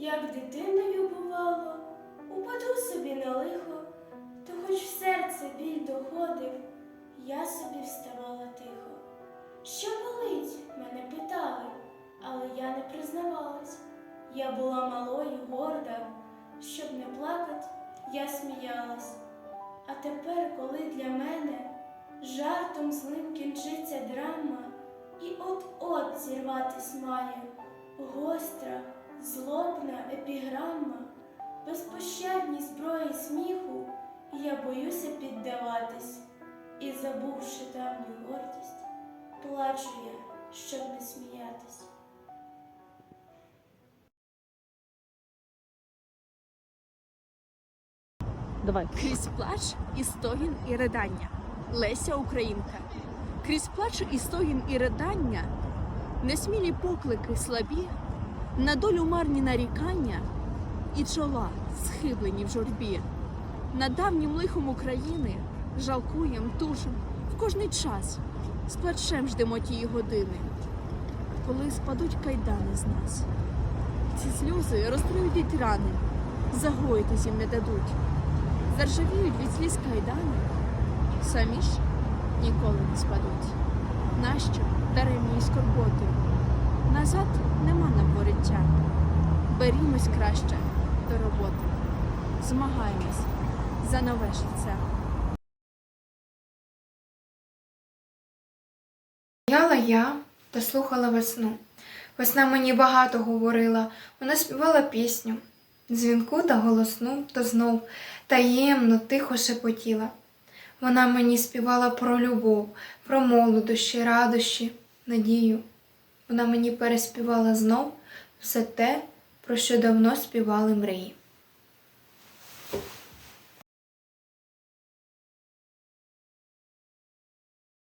Як дитиною бувало, упаду собі на лихо, то хоч в серце біль доходив, я собі вставала тихо. Що болить? мене питали, але я не признавалась. Я була малою, горда, щоб не плакать, я сміялась. А тепер, коли для мене жартом злим кінчиться драма, і от-от зірватись має гостра, злобна епіграма, безпощадній зброї сміху, я боюся піддаватись, і, забувши давню гордість, плачу я, щоб не сміятись. Давай. Крізь плач і стогін і ридання. Леся Українка. Крізь плач і стогін і ридання, несмілі поклики слабі, на долю марні нарікання і чола схиблені в журбі. На давнім лихом України жалкуєм, тужим в кожний час, з плачем ждемо тії години, коли спадуть кайдани з нас. Ці сльози розтрують рани, загоїтись їм не дадуть заржавіють від сліз кайдани, самі ж ніколи не спадуть. Нащо даремні скорботи? Назад нема нам воріття. Берімось краще до роботи, змагаємось за нове життя. Стояла я та слухала весну. Весна мені багато говорила, вона співала пісню, дзвінку та голосну, то знов таємно, тихо шепотіла. Вона мені співала про любов, про молодощі, радощі, надію. Вона мені переспівала знов все те, про що давно співали мрії.